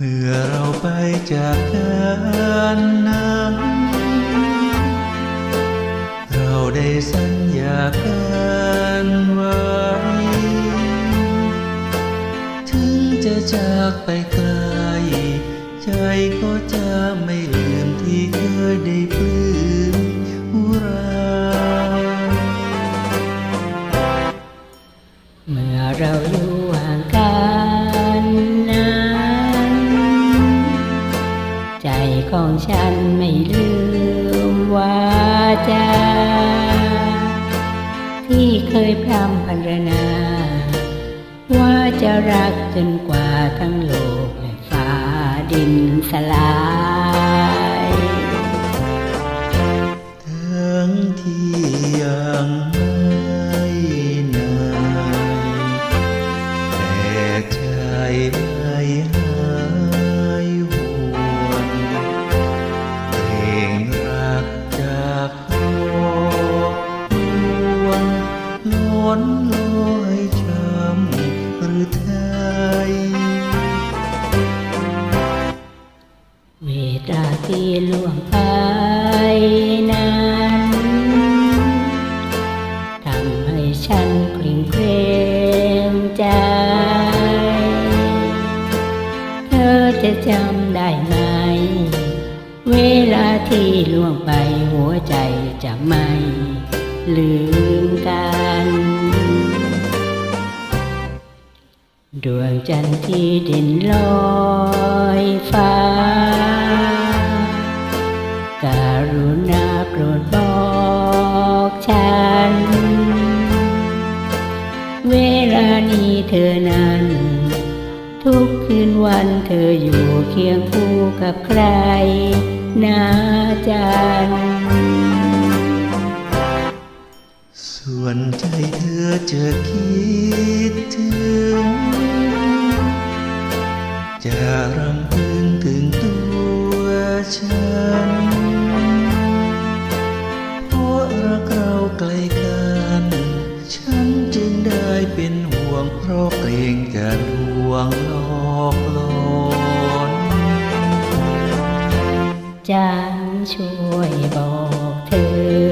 เมื่อเราไปจากกันนั้นเราได้สัญญากันไว้ ถึงจะจากไปไกล ใจก็จะไม่ลืมที่เคยได้ปลื้ม ของฉันไม่ลืมว่าจา ที่เคยพร่ำพรรณนา ว่าจะรักจนกว่าทั้งโลกและฟ้าดินสลาย ไทย เวลาที่ล่วงไปนั้นทำให้ฉันเกรงเกรงใจ เธอจะจำได้ไหม เวลาที่ล่วงไปหัวใจจะไม่ลืมกัน ดวงจันทร์ที่เด่นลอยฟ้า การุณาโปรดบอกฉัน เวลานี้เธอนั้น ทุกคืนวันเธออยู่เคียงคู่กับใครนาจันทร์ส่วนใจเธอจะคิดถึง จะรำพึงถึงตัวฉันเพราะรักเราไกลกัน ฉันจึงได้เป็นห่วงเพราะเกรงจะลวงหลอกหลอนจางช่วยบอกเธอ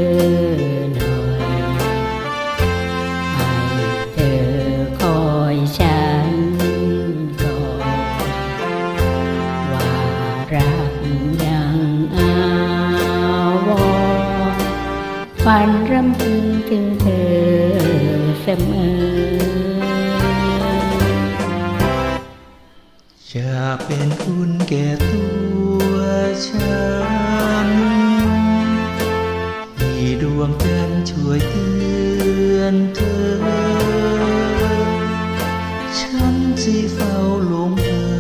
ฝันรำพึงถึงเธอเสมอจะเป็นคุณแก่ตัวฉันที่ดวงจันทร์ช่วยเตือนเธอ ฉันสิเฝ้าหลงเธอ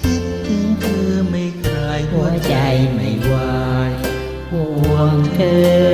คิดถึงเธอไม่คลายหัวใจไม่ไหวห่วงเธอ